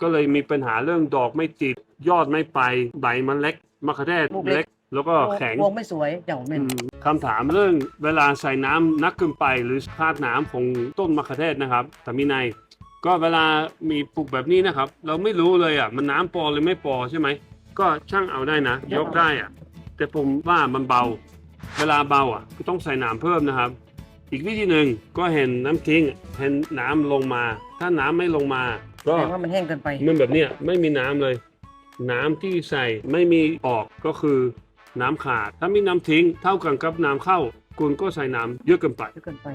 ก็เลยมีปัญหาเรื่องดอกไม่ติดยอดไม่ไปใบมันเล็กมะเขือเทศลูกเล็เล็กกแล้วก็แข็ง พวงไม่สวยเจ้าแม่นอืมคำถามเรื่องเวลาใส่น้ำนักเกินไปหรือคาดน้ำของต้นมะเขือเทศนะครับแต่มีในยก็เวลามีปลูกแบบนี้นะครับ เราไม่รู้เลยอะมันน้ำพอหรือไม่พอใช่ไหมก็ช่างเอาได้นะ ยกได้อะแต่ผมว่ามันเบา เวลาเบาอะก็ต้องใส่น้ำเพิ่มนะครับ อีกวิธีหนึ่งก็เห็นน้ำทิ้งเห็นน้ำลงมา ถ้าน้ำไม่ลงมา แสก็ดงว่ามันแห้งเกินไป มันแบบเนี้ยไม่มีน้ำเลย น้ำที่ใส่ไม่มีออกก็คือน้ำขาด ถ้ามีน้ำทิ้งเท่ากันกับน้ำเข้า คุณก็ใส่น้ำเยอะเกินไป เยอะเกินไป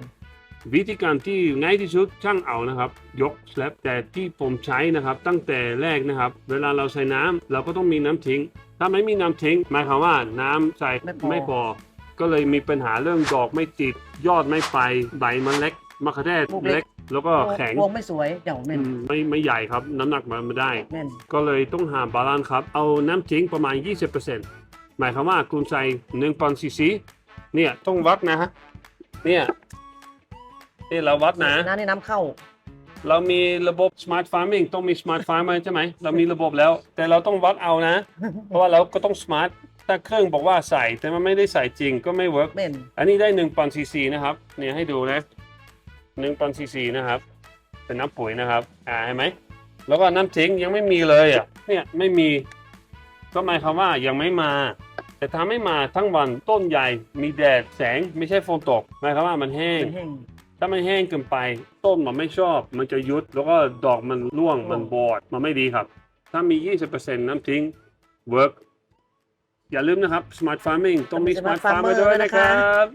วิธีการที่ง่ายที่สุดช่างเอานะครับ ยกสแลบแต่ที่ผมใช้นะครับ ตั้งแต่แรกนะครับ เวลาเราใส่น้ำเราก็ต้องมีน้ำทิ้ง ถ้าไม่มีน้ำทิ้งหมายความว่าน้ำใส่ไม่พอ ไม่พอ ก็เลยมีปัญหาเรื่องดอกไม่ติดยอดไม่ไปใบมันเล็กมะเขือเทศลูกเล็เล็กก แล้วก็แข็งพวงไม่สวยเจ้าแม่อืนมไม่ไม่ใหญ่ครับ น้ำหนักมันไม่ได้ แม่นก็เลยต้องหาบาลานซ์ครับ เอาน้ำทิ้งประมาณ 20%หมายความว่าคุณใส่1ปอนด์ซีซีเนี่ยต้องวัดนะฮะเนี่ยนี่เราวัดนะน้ำนี่น้ำเข้า เรามีระบบ smart farming ต้องมี smart farmer ใช่ไหมเรามีระบบแล้ว แต่เราต้องวัดเอานะ เพราะว่าเราก็ต้อง smart ถ้าเครื่องบอกว่าใส่แต่มันไม่ได้ใส่จริงก็ไม่ work แม่นอันนี้ได้1ปอนด์ซีซีนะครับเนี่ยให้ดูนะ 1ปอนด์ซีซีนะครับ เป็นน้ำปุ๋ยนะครับ อ่าเห็นไหม แล้วก็น้ำทิ้งยังไม่มีเลยอะ เนี่ยไม่มี ก็หมายความว่ายังไม่มา แต่ถ้าไม่มาทั้งวันต้นใหญ่ มีแดดแสงไม่ใช่ฝนตก หมายความว่ามันแห้งมันแห้งถ้ามันแห้งเกินไป ต้นมันไม่ชอบ มันจะยุด แล้วก็ดอกมันร่วง มันบอด มันไม่ดีครับ ถ้ามี 20%น้ำทิ้ง work อย่าลืมนะครับ smart farming ต้องมีต้องมี smart smart farmer farmer ด้วยด้วยนะนะคคะรับ